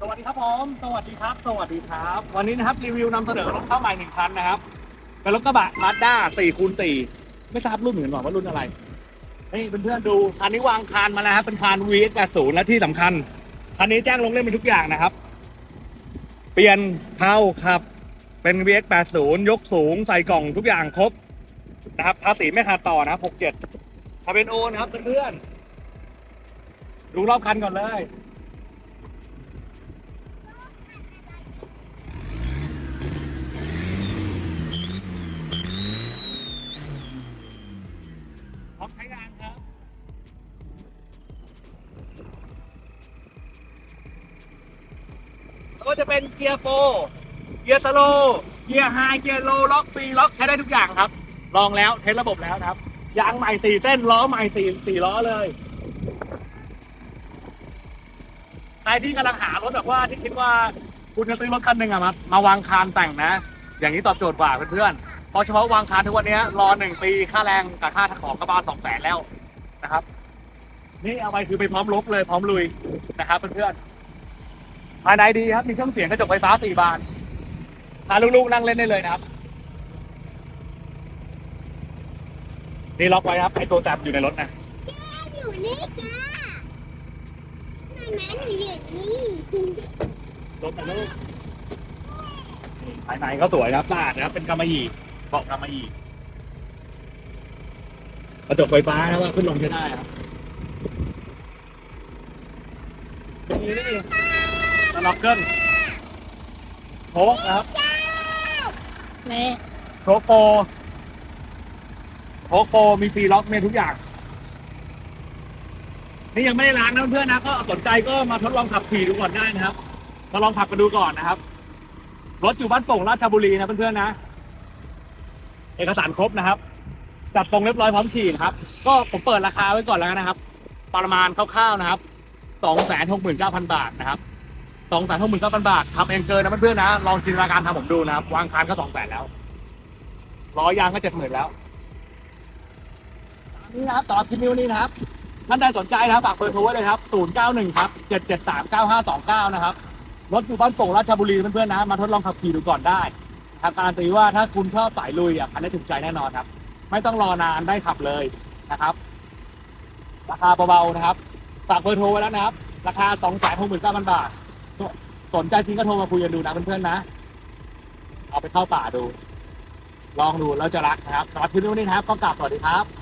สวัสดีครับผมสวัสดีครับ สวัสดีครับ วันนี้นะครับรีวิวนำเสนอรถเข้าใหม่หนึ่งคันนะครับเป็นรถกระบะมาด้า4คูณ4ไม่ทราบรุ่นเหมือนกันว่ารุ่นอะไรนี่เพื่อนๆดูคันนี้วางคานมาแล้วครับเป็นคาน VX80 และที่สำคัญคันนี้แจ้งลงเล่นเป็นทุกอย่างนะครับ เปลี่ยนเผาขับ เป็น VX80 ยกสูงใส่กล่องทุกอย่างครบนะครับภาษีไม่ขาดต่อนะครับ67ทะเบียนโอนะครับเพื่อนๆดูรอบคันก่อนเลย ก็จะเป็นเกียร์โฟร์เกียร์สโลเกียร์ไฮเกียร์โลล็อกฟรีล็อกใช้ได้ทุกอย่างครับ ลองแล้วเทสระบบแล้วนะครับยางใหม่สี่เส้นล้อใหม่สี่สี่ล้อเลยใครที่กำลังหารถแบบว่าที่คิดว่าคุณจะซื้อรถคันหนึ่งอะมามาวางคานแต่งนะ อย่างนี้ตอบโจทย์กว่าเพื่อนๆเพราะเฉพาะวางคานทุกวันนี้รอหนึ่งปีค่าแรงกับค่าของกระบาลสองแสนแล้วนะครับ นี่เอาไปคือไปพร้อมลบเลยพร้อมลุยนะครับเพื่อนๆ ภายในดีครับ มีเครื่องเสียงกระจกไฟฟ้าสี่บานพาลูกๆนั่งเล่นได้เลยนะครับ นี่ล็อกไว้ครับ ไอตัวแตบอยู่ในรถนะหนูนี่จ้าทำไมหนูอยู่นี่จริงรถนะลูกภายในก็สวยนะครับสะอาดนะครับ เป็นกำมะหยี่เบาะกำมะหยี่กระจกไฟฟ้านะว่าขึ้นลงใช้ได้ครับ สน็อกเกิลโค้กนะครับแม่โชโปโชโปมีฟรีล็อกมีทุกอย่าง นี่ยังไม่ได้ล้างนะเพื่อนๆนะ ก็สนใจก็มาทดลองขับขี่ดูก่อนได้นะครับ มาลองขับกันดูก่อนนะครับ รถอยู่บ้านโป่งราชบุรีนะเพื่อนๆนะ เอกสารครบนะครับ จัดทรงเรียบร้อยพร้อมขี่นะครับ ก็ผมเปิดราคาไว้ก่อนแล้วกันนะครับ ประมาณคร่าวๆนะครับสองแสนหกหมื่นเก้าพันบาทนะครับ สองแสนหกหมื่นเก้าพันบาททำเองเกินนะเพื่อนๆนะ ลองจินตนาการทำผมดูนะครับวางคานก็สองแสนแล้วล้อยางก็เจ็ดหมื่นแล้วตามนี้นะครับต่อคลิปนี้วันนี้นะครับท่านใดสนใจนะครับฝากเบอร์โทรไว้เลยครับ 091 ครับ 773 9529 นะครับ รถอยู่บ้านโป่งราชบุรีเพื่อนๆนะ มาทดลองขับขี่ดูก่อนได้ครับการตีว่าถ้าคุณชอบสายลุยอะคันนี้ถูกใจแน่นอนครับ ไม่ต้องรอนานได้ขับเลยนะครับ ราคาเบาๆนะครับ ฝากเบอร์โทรไว้แล้วนะครับ ราคา 269,000 บาท สนใจจริงก็โทรมาคุยกันดูนะเพื่อนๆนะ เอาไปเข้าป่าดู ลองดูแล้วจะรักนะครับสำหรับคลิปนี้วันนี้นะครับ ก็กลับสวัสดีครับ